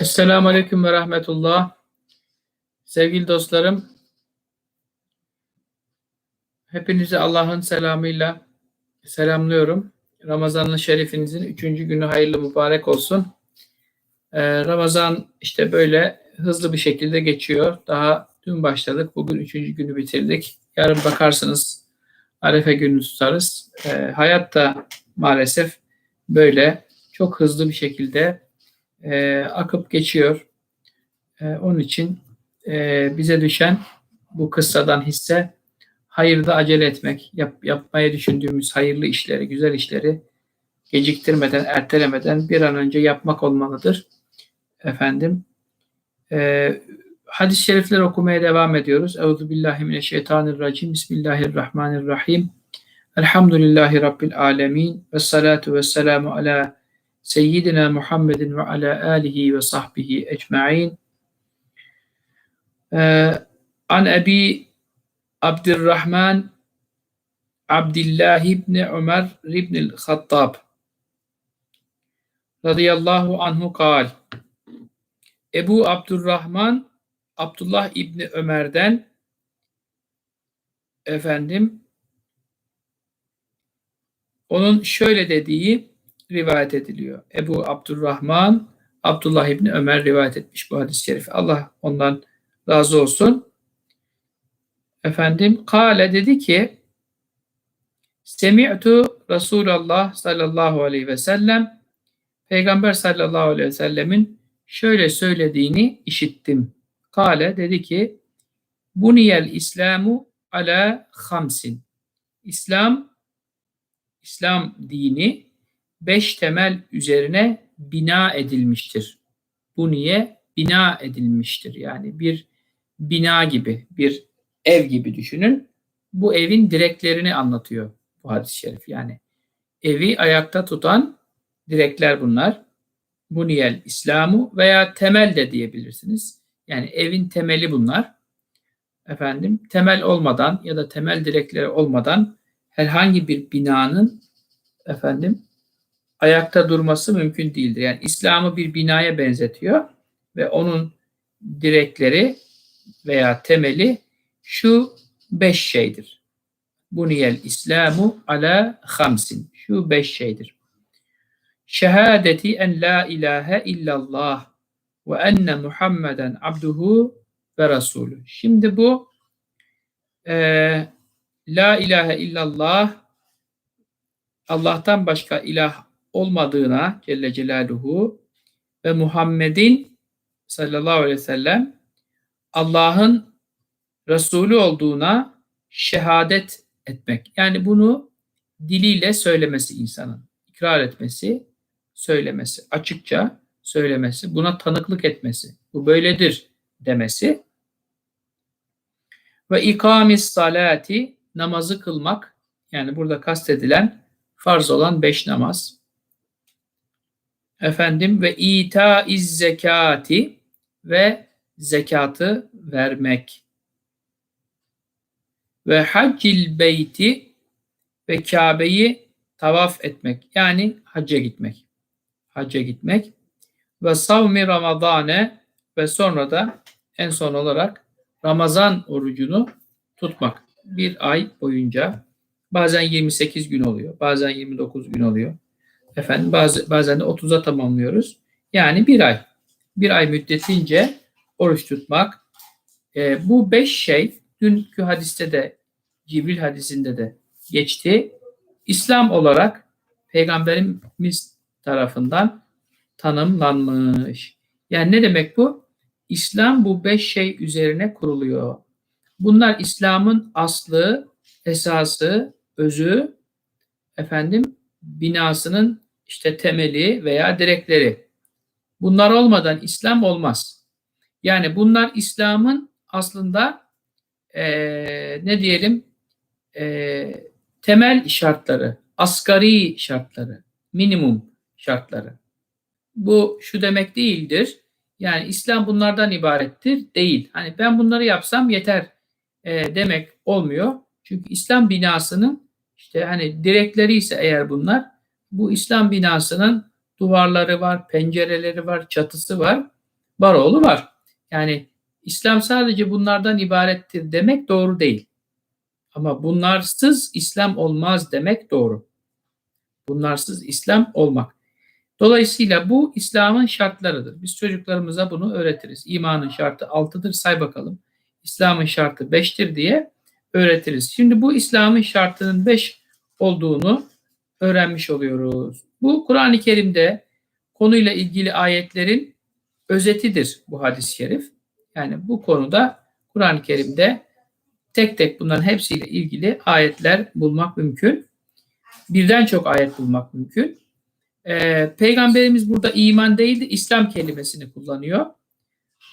Esselamu Aleyküm ve Rahmetullah. Sevgili dostlarım, hepinizi Allah'ın selamıyla selamlıyorum. Ramazan-ı Şerifinizin üçüncü günü hayırlı mübarek olsun. Ee, Ramazan işte böyle hızlı bir şekilde geçiyor. Daha dün başladık, bugün üçüncü günü bitirdik. Yarın bakarsınız Arefe günü tutarız. Ee, hayat da maalesef böyle çok hızlı bir şekilde e, akıp geçiyor. E, onun için e, bize düşen bu kıssadan hisse hayırda acele etmek, yap, yapmaya düşündüğümüz hayırlı işleri, güzel işleri geciktirmeden, ertelemeden bir an önce yapmak olmalıdır. Efendim, e, hadis-i şerifler okumaya devam ediyoruz. Euzu billahi mineşşeytanirracim. Bismillahirrahmanirrahim. Elhamdülillahi Rabbil alemin. Ve salatu ve selamu ala seyyidina Muhammedin ve ala alihi ve sahbihi ecma'in. Ee, an Ebi Abdurrahman Abdullah ibn Ömer ibn Hattab radıyallahu anhu kal. Ebu Abdurrahman Abdullah İbni Ömer'den efendim onun şöyle dediği rivayet ediliyor. Ebu Abdurrahman Abdullah İbni Ömer rivayet etmiş bu hadis-i şerifi. Allah ondan razı olsun. Efendim Kale dedi ki Semi'tu Resulullah sallallahu aleyhi ve sellem Peygamber sallallahu aleyhi ve sellemin şöyle söylediğini işittim. Kale dedi ki Buniyel İslamu ala hamsin. İslam İslam dini beş temel üzerine bina edilmiştir. Bu niye? Bina edilmiştir. Yani bir bina gibi, bir ev gibi düşünün. Bu evin direklerini anlatıyor bu hadis-i şerif. Yani evi ayakta tutan direkler bunlar. Buniyel İslamu veya temel de diyebilirsiniz. Yani evin temeli bunlar. Efendim temel olmadan ya da temel direkleri olmadan herhangi bir binanın efendim ayakta durması mümkün değildir. Yani İslam'ı bir binaya benzetiyor ve onun direkleri veya temeli şu beş şeydir. Buniyel İslamu ala hamsin. Şu beş şeydir. Şehadeti en la ilahe illallah ve enne Muhammeden abduhu ve rasulü. Şimdi bu e, la ilahe illallah Allah'tan başka ilah olmadığına Celle Celaluhu ve Muhammed'in sallallahu aleyhi ve sellem Allah'ın Resulü olduğuna şehadet etmek. Yani bunu diliyle söylemesi insanın. ikrar etmesi, söylemesi, açıkça söylemesi, buna tanıklık etmesi. Bu böyledir demesi. Ve ikamis salati namazı kılmak yani burada kastedilen farz olan beş namaz efendim ve ita iz zekati ve zekatı vermek ve haccil beyti ve Kabe'yi tavaf etmek yani hacca gitmek hacca gitmek ve savmi ramadane ve sonra da en son olarak Ramazan orucunu tutmak. Bir ay boyunca bazen 28 gün oluyor, bazen 29 gün oluyor. Efendim bazı, bazen de 30'a tamamlıyoruz. Yani bir ay. Bir ay müddetince oruç tutmak. E, bu beş şey dünkü hadiste de Cibril hadisinde de geçti. İslam olarak Peygamberimiz tarafından tanımlanmış. Yani ne demek bu? İslam bu beş şey üzerine kuruluyor. Bunlar İslam'ın aslı, esası, özü, efendim binasının işte temeli veya direkleri. Bunlar olmadan İslam olmaz. Yani bunlar İslam'ın aslında e, ne diyelim e, temel şartları, asgari şartları, minimum şartları. Bu şu demek değildir. Yani İslam bunlardan ibarettir. Değil. Hani ben bunları yapsam yeter e, demek olmuyor. Çünkü İslam binasının işte hani direkleri ise eğer bunlar bu İslam binasının duvarları var, pencereleri var, çatısı var, baroğlu var. Yani İslam sadece bunlardan ibarettir demek doğru değil. Ama bunlarsız İslam olmaz demek doğru. Bunlarsız İslam olmak. Dolayısıyla bu İslam'ın şartlarıdır. Biz çocuklarımıza bunu öğretiriz. İmanın şartı 6'dır say bakalım. İslam'ın şartı 5'tir diye öğretiriz. Şimdi bu İslam'ın şartının 5 olduğunu öğrenmiş oluyoruz. Bu Kur'an-ı Kerim'de konuyla ilgili ayetlerin özetidir bu hadis-i şerif. Yani bu konuda Kur'an-ı Kerim'de tek tek bunların hepsiyle ilgili ayetler bulmak mümkün. Birden çok ayet bulmak mümkün. Ee, Peygamberimiz burada iman değil de İslam kelimesini kullanıyor.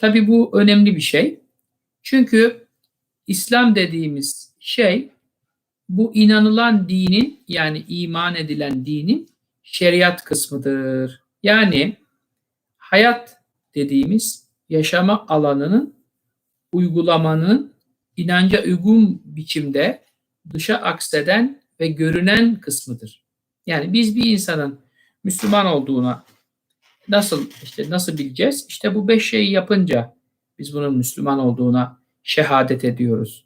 Tabi bu önemli bir şey. Çünkü İslam dediğimiz şey bu inanılan dinin yani iman edilen dinin şeriat kısmıdır. Yani hayat dediğimiz yaşama alanının uygulamanın inanca uygun biçimde dışa akseden ve görünen kısmıdır. Yani biz bir insanın Müslüman olduğuna nasıl işte nasıl bileceğiz? İşte bu beş şeyi yapınca biz bunun Müslüman olduğuna şehadet ediyoruz.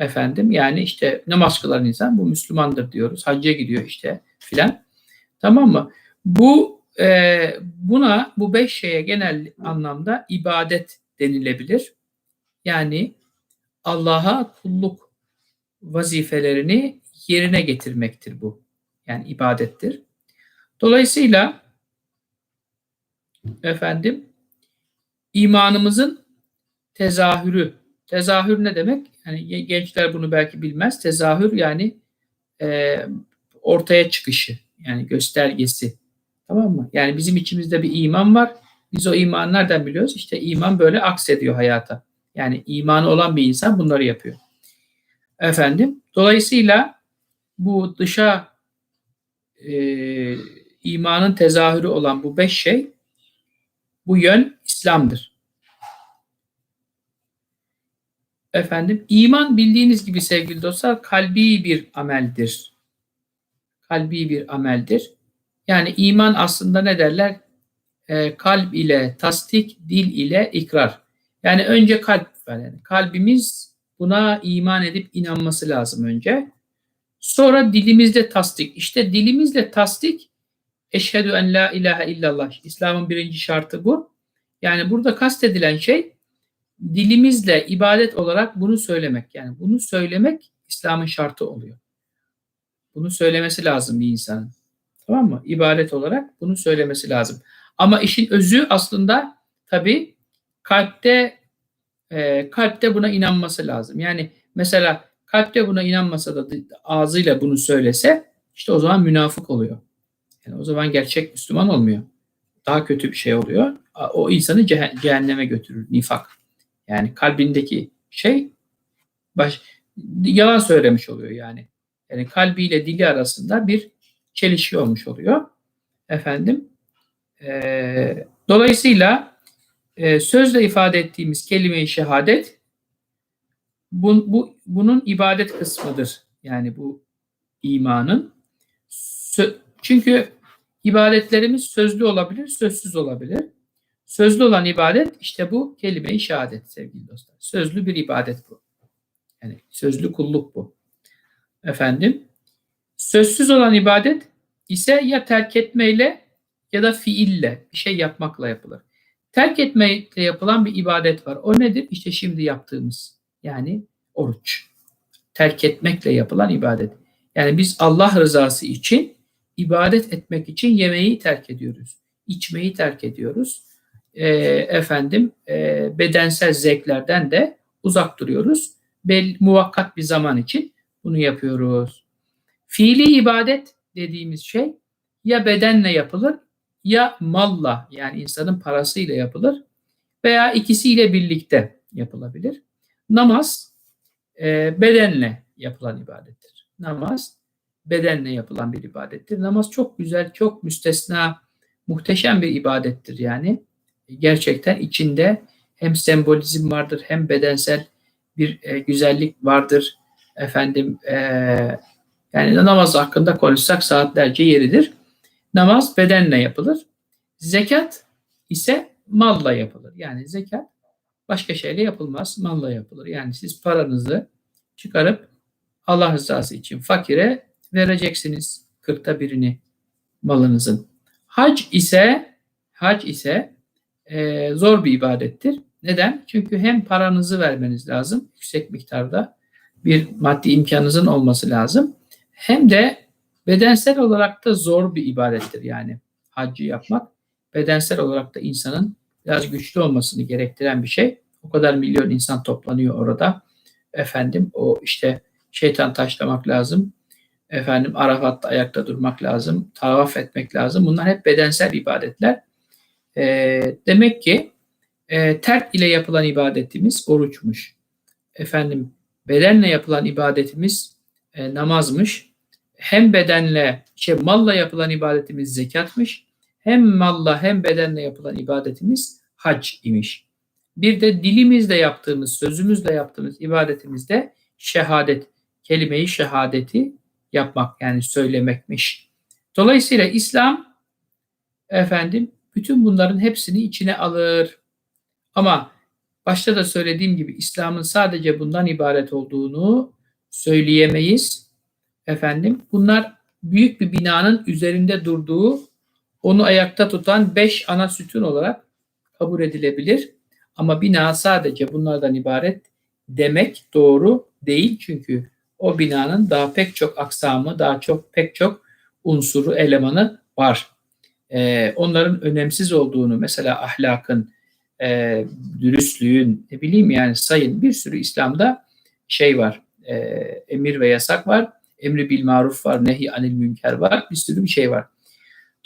Efendim yani işte namaz kılan insan bu Müslümandır diyoruz. Hacca gidiyor işte filan. Tamam mı? Bu e, buna bu beş şeye genel anlamda ibadet denilebilir. Yani Allah'a kulluk vazifelerini yerine getirmektir bu. Yani ibadettir. Dolayısıyla efendim imanımızın tezahürü. Tezahür ne demek? Yani gençler bunu belki bilmez. Tezahür yani e, ortaya çıkışı. Yani göstergesi. Tamam mı? Yani bizim içimizde bir iman var. Biz o imanı nereden biliyoruz? İşte iman böyle aksediyor hayata. Yani imanı olan bir insan bunları yapıyor. Efendim. Dolayısıyla bu dışa e, imanın tezahürü olan bu beş şey bu yön İslam'dır. Efendim iman bildiğiniz gibi sevgili dostlar kalbi bir ameldir. Kalbi bir ameldir. Yani iman aslında ne derler? E, kalp ile tasdik, dil ile ikrar. Yani önce kalp. Yani kalbimiz buna iman edip inanması lazım önce. Sonra dilimizde tasdik. İşte dilimizle tasdik eşhedü en la ilahe illallah. İslam'ın birinci şartı bu. Yani burada kastedilen şey dilimizle ibadet olarak bunu söylemek. Yani bunu söylemek İslam'ın şartı oluyor. Bunu söylemesi lazım bir insanın. Tamam mı? İbadet olarak bunu söylemesi lazım. Ama işin özü aslında tabii kalpte e, kalpte buna inanması lazım. Yani mesela kalpte buna inanmasa da ağzıyla bunu söylese işte o zaman münafık oluyor. Yani o zaman gerçek Müslüman olmuyor. Daha kötü bir şey oluyor. O insanı cehenneme götürür. Nifak. Yani kalbindeki şey baş, yalan söylemiş oluyor yani. Yani kalbiyle dili arasında bir çelişki olmuş oluyor. Efendim. E, dolayısıyla e, sözle ifade ettiğimiz kelime-i şehadet bu, bu, bunun ibadet kısmıdır. Yani bu imanın. Sö, çünkü ibadetlerimiz sözlü olabilir, sözsüz olabilir. Sözlü olan ibadet işte bu kelime-i şehadet sevgili dostlar. Sözlü bir ibadet bu. Yani sözlü kulluk bu. Efendim. Sözsüz olan ibadet ise ya terk etmeyle ya da fiille bir şey yapmakla yapılır. Terk etmekle yapılan bir ibadet var. O nedir? İşte şimdi yaptığımız. Yani oruç. Terk etmekle yapılan ibadet. Yani biz Allah rızası için ibadet etmek için yemeği terk ediyoruz. içmeyi terk ediyoruz. E, efendim e, bedensel zevklerden de uzak duruyoruz. Bel, muvakkat bir zaman için bunu yapıyoruz. Fiili ibadet dediğimiz şey ya bedenle yapılır ya malla yani insanın parasıyla yapılır veya ikisiyle birlikte yapılabilir. Namaz e, bedenle yapılan ibadettir. Namaz bedenle yapılan bir ibadettir. Namaz çok güzel, çok müstesna, muhteşem bir ibadettir yani. Gerçekten içinde hem sembolizm vardır hem bedensel bir e, güzellik vardır. Efendim e, yani namaz hakkında konuşsak saatlerce yeridir. Namaz bedenle yapılır. Zekat ise malla yapılır. Yani zekat başka şeyle yapılmaz, malla yapılır. Yani siz paranızı çıkarıp Allah rızası için fakire vereceksiniz kırkta birini malınızın. Hac ise hac ise e, zor bir ibadettir. Neden? Çünkü hem paranızı vermeniz lazım yüksek miktarda bir maddi imkanınızın olması lazım. Hem de bedensel olarak da zor bir ibadettir yani haccı yapmak. Bedensel olarak da insanın biraz güçlü olmasını gerektiren bir şey. O kadar milyon insan toplanıyor orada. Efendim o işte şeytan taşlamak lazım. Efendim Arafat'ta ayakta durmak lazım. Tavaf etmek lazım. Bunlar hep bedensel ibadetler. E, demek ki e, terk ile yapılan ibadetimiz oruçmuş. Efendim bedenle yapılan ibadetimiz e, namazmış. Hem bedenle, şey malla yapılan ibadetimiz zekatmış. Hem malla hem bedenle yapılan ibadetimiz hac imiş. Bir de dilimizle yaptığımız, sözümüzle yaptığımız ibadetimizde şehadet, kelimeyi şehadeti yapmak yani söylemekmiş. Dolayısıyla İslam efendim bütün bunların hepsini içine alır. Ama başta da söylediğim gibi İslam'ın sadece bundan ibaret olduğunu söyleyemeyiz. Efendim bunlar büyük bir binanın üzerinde durduğu, onu ayakta tutan beş ana sütun olarak kabul edilebilir. Ama bina sadece bunlardan ibaret demek doğru değil. Çünkü o binanın daha pek çok aksamı, daha çok pek çok unsuru, elemanı var. Ee, onların önemsiz olduğunu, mesela ahlakın, e, dürüstlüğün, ne bileyim yani sayın bir sürü İslam'da şey var, e, emir ve yasak var, emri bil maruf var, nehi anil münker var, bir sürü bir şey var.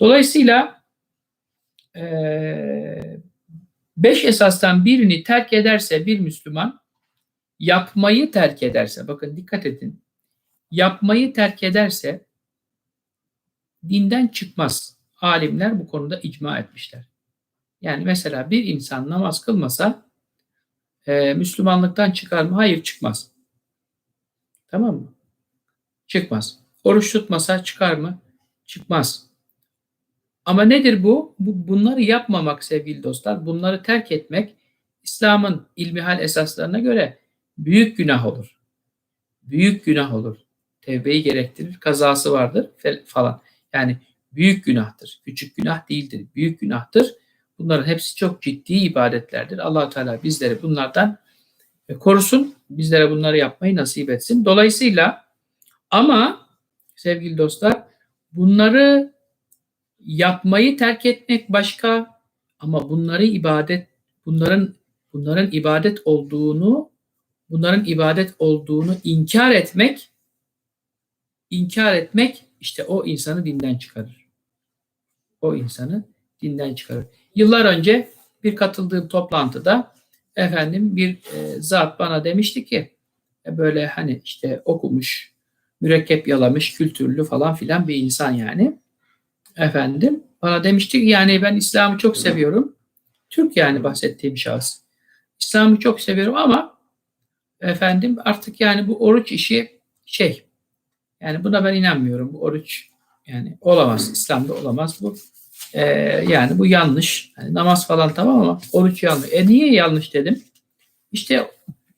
Dolayısıyla e, beş esastan birini terk ederse bir Müslüman, yapmayı terk ederse, bakın dikkat edin, yapmayı terk ederse dinden çıkmaz. Alimler bu konuda icma etmişler. Yani mesela bir insan namaz kılmasa e, Müslümanlıktan çıkar mı? Hayır çıkmaz. Tamam mı? Çıkmaz. Oruç tutmasa çıkar mı? Çıkmaz. Ama nedir bu? bu? Bunları yapmamak sevgili dostlar, bunları terk etmek İslam'ın ilmihal esaslarına göre büyük günah olur. Büyük günah olur. Tevbeyi gerektirir, kazası vardır falan. Yani büyük günahtır. Küçük günah değildir. Büyük günahtır. Bunların hepsi çok ciddi ibadetlerdir. allah Teala bizleri bunlardan e, korusun. Bizlere bunları yapmayı nasip etsin. Dolayısıyla ama sevgili dostlar bunları yapmayı terk etmek başka ama bunları ibadet bunların bunların ibadet olduğunu bunların ibadet olduğunu inkar etmek inkar etmek işte o insanı dinden çıkarır. O insanı dinden çıkarır. Yıllar önce bir katıldığım toplantıda efendim bir e, zat bana demişti ki e, böyle hani işte okumuş, mürekkep yalamış, kültürlü falan filan bir insan yani. Efendim bana demişti ki yani ben İslam'ı çok seviyorum. Türk yani bahsettiğim şahıs. İslam'ı çok seviyorum ama efendim artık yani bu oruç işi şey yani buna ben inanmıyorum. Bu oruç yani olamaz. İslam'da olamaz bu. Ee, yani bu yanlış. Yani namaz falan tamam ama oruç yanlış. E niye yanlış dedim? İşte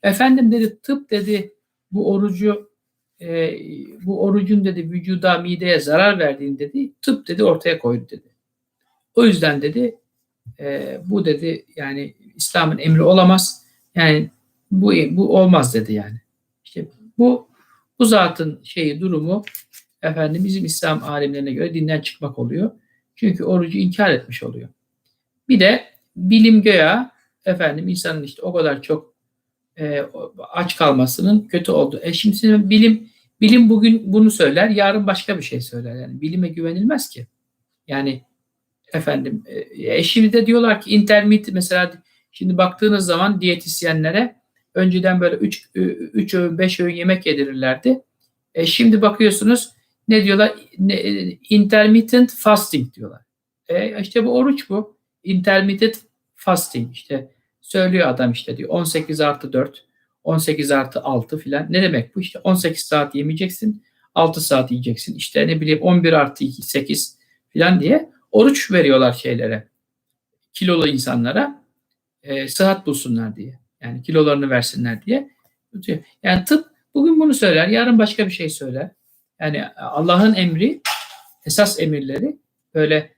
efendim dedi tıp dedi bu orucu e, bu orucun dedi vücuda mideye zarar verdiğini dedi tıp dedi ortaya koydu dedi. O yüzden dedi e, bu dedi yani İslam'ın emri olamaz. Yani bu bu olmaz dedi yani. İşte bu bu zatın şeyi durumu efendim bizim İslam alimlerine göre dinden çıkmak oluyor. Çünkü orucu inkar etmiş oluyor. Bir de bilim göya efendim insanın işte o kadar çok e, aç kalmasının kötü oldu. E şimdi bilim bilim bugün bunu söyler, yarın başka bir şey söyler. Yani bilime güvenilmez ki. Yani efendim e, e şimdi de diyorlar ki intermit mesela şimdi baktığınız zaman diyetisyenlere önceden böyle 3 3 öğün 5 öğün yemek yedirirlerdi. E şimdi bakıyorsunuz ne diyorlar? Ne, intermittent fasting diyorlar. E işte bu oruç bu. Intermittent fasting işte söylüyor adam işte diyor 18 artı 4 18 artı 6 filan. Ne demek bu? işte 18 saat yemeyeceksin 6 saat yiyeceksin. işte ne bileyim 11 artı 2 8 filan diye oruç veriyorlar şeylere. Kilolu insanlara e, sıhhat bulsunlar diye. Yani kilolarını versinler diye. Yani tıp bugün bunu söyler, yarın başka bir şey söyler. Yani Allah'ın emri, esas emirleri böyle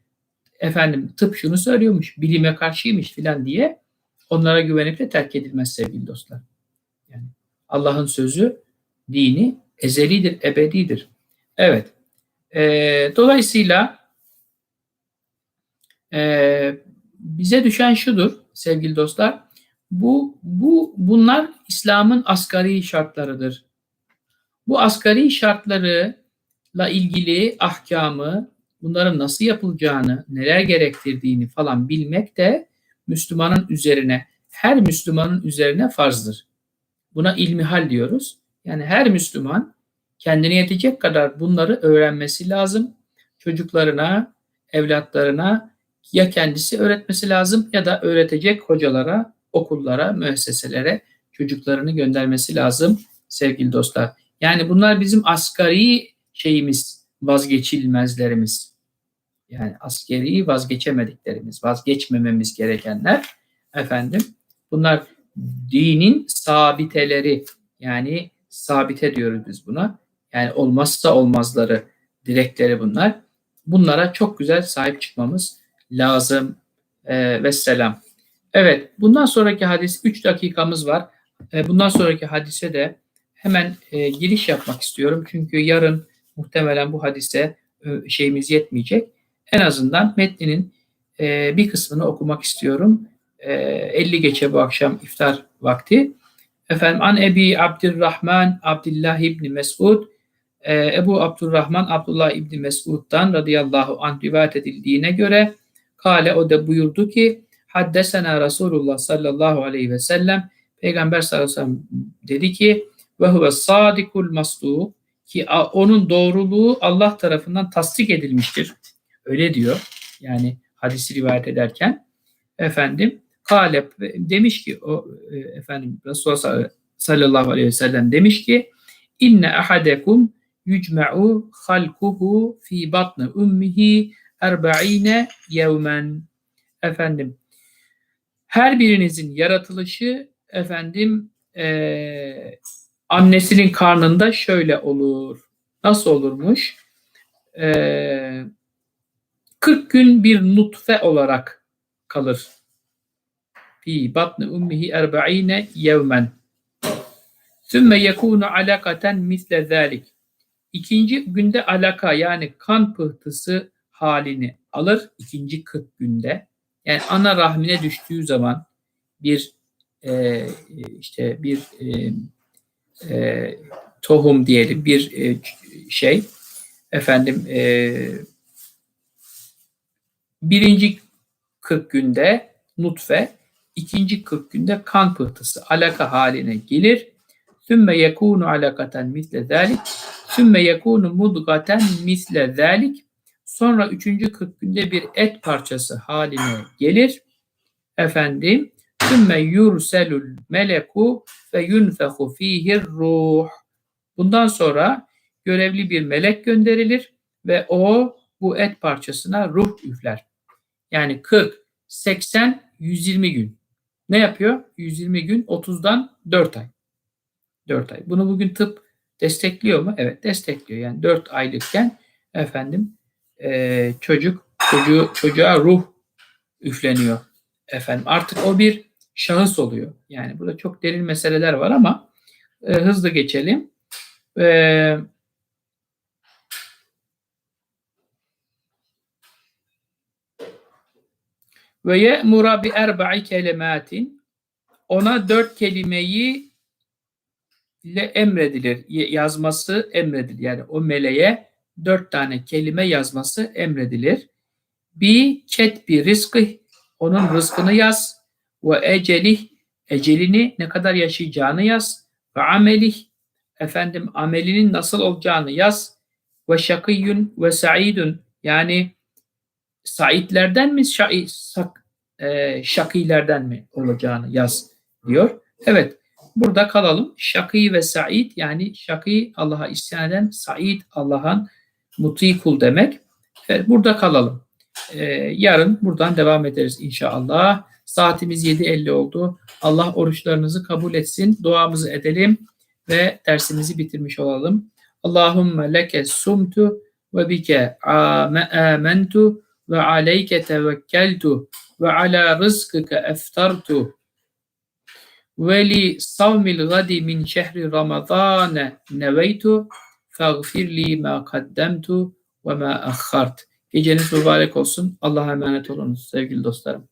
efendim tıp şunu söylüyormuş, bilime karşıymış filan diye onlara güvenip de terk edilmez sevgili dostlar. Yani Allah'ın sözü, dini ezelidir, ebedidir. Evet. E, dolayısıyla e, bize düşen şudur sevgili dostlar. Bu, bu bunlar İslam'ın asgari şartlarıdır. Bu asgari şartlarıyla ilgili ahkamı, bunların nasıl yapılacağını, neler gerektirdiğini falan bilmek de Müslümanın üzerine, her Müslümanın üzerine farzdır. Buna ilmihal diyoruz. Yani her Müslüman kendine yetecek kadar bunları öğrenmesi lazım. Çocuklarına, evlatlarına ya kendisi öğretmesi lazım ya da öğretecek hocalara, okullara, müesseselere çocuklarını göndermesi lazım sevgili dostlar. Yani bunlar bizim asgari şeyimiz, vazgeçilmezlerimiz. Yani askeri vazgeçemediklerimiz, vazgeçmememiz gerekenler efendim. Bunlar dinin sabiteleri yani sabite diyoruz biz buna. Yani olmazsa olmazları, direkleri bunlar. Bunlara çok güzel sahip çıkmamız lazım. Ee, Vesselam. Evet, bundan sonraki hadis 3 dakikamız var. Ee, bundan sonraki hadise de hemen e, giriş yapmak istiyorum. Çünkü yarın muhtemelen bu hadise e, şeyimiz yetmeyecek. En azından metninin e, bir kısmını okumak istiyorum. E, 50 geçe bu akşam iftar vakti. Efendim an Ebi Abdurrahman Abdullah İbni Mesud e, Ebu Abdurrahman Abdullah İbni Mesud'dan radıyallahu anh rivayet edildiğine göre Kale o da buyurdu ki Haddesena Resulullah sallallahu aleyhi ve sellem Peygamber sallallahu aleyhi ve sellem dedi ki ve huve sadikul masdu ki onun doğruluğu Allah tarafından tasdik edilmiştir. Öyle diyor. Yani hadisi rivayet ederken efendim Kale demiş ki o e, efendim Resulullah sallallahu aleyhi ve sellem demiş ki inne ahadekum yucma'u halkuhu fi batni ummihi erba'ine yevmen efendim her birinizin yaratılışı efendim e, annesinin karnında şöyle olur. Nasıl olurmuş? E, 40 gün bir nutfe olarak kalır. Fi batni ummihi erba'ine yevmen. Sümme yekunu alakaten misle zalik. İkinci günde alaka yani kan pıhtısı halini alır ikinci 40 günde. Yani ana rahmine düştüğü zaman bir e, işte bir e, e, tohum diyelim bir e, şey efendim e, birinci 40 günde nutfe ikinci 40 günde kan pıhtısı alaka haline gelir. Sümme yekunu alakaten misle zalik. Sümme yekunu mudgaten misle zalik. Sonra üçüncü 40 günde bir et parçası haline gelir. Efendim, sümme yurselul meleku ve yunfehu fihir ruh. Bundan sonra görevli bir melek gönderilir ve o bu et parçasına ruh üfler. Yani 40, 80, 120 gün. Ne yapıyor? 120 gün 30'dan 4 ay. 4 ay. Bunu bugün tıp destekliyor mu? Evet destekliyor. Yani 4 aylıkken efendim e, çocuk çocuğu çocuğa ruh üfleniyor efendim. Artık o bir şahıs oluyor. Yani burada çok derin meseleler var ama e, hızlı geçelim. E, ve ye'mura bi erba'i kelimatin ona dört kelimeyi ile emredilir. Yazması emredilir. Yani o meleğe dört tane kelime yazması emredilir. Bir ketbi rızkı onun rızkını yaz ve ecelih ecelini ne kadar yaşayacağını yaz ve amelih efendim amelinin nasıl olacağını yaz ve şakiyun ve saidun yani saitlerden mi şai, sak, e, şakilerden mi olacağını yaz diyor. Evet burada kalalım. Şakî ve said yani şakî Allah'a isyan eden, said Allah'ın muti kul demek. Evet, burada kalalım. Ee, yarın buradan devam ederiz inşallah. Saatimiz 7.50 oldu. Allah oruçlarınızı kabul etsin. Duamızı edelim ve dersimizi bitirmiş olalım. Allahümme leke sumtu ve bike amentu ve aleyke tevekkeltu ve ala rızkıka eftartu ve li savmil gadi min şehri ramadane neveytu faghfir li ma kaddemtu ve ma akhart. Geceniz mübarek olsun. Allah'a emanet olunuz sevgili dostlarım.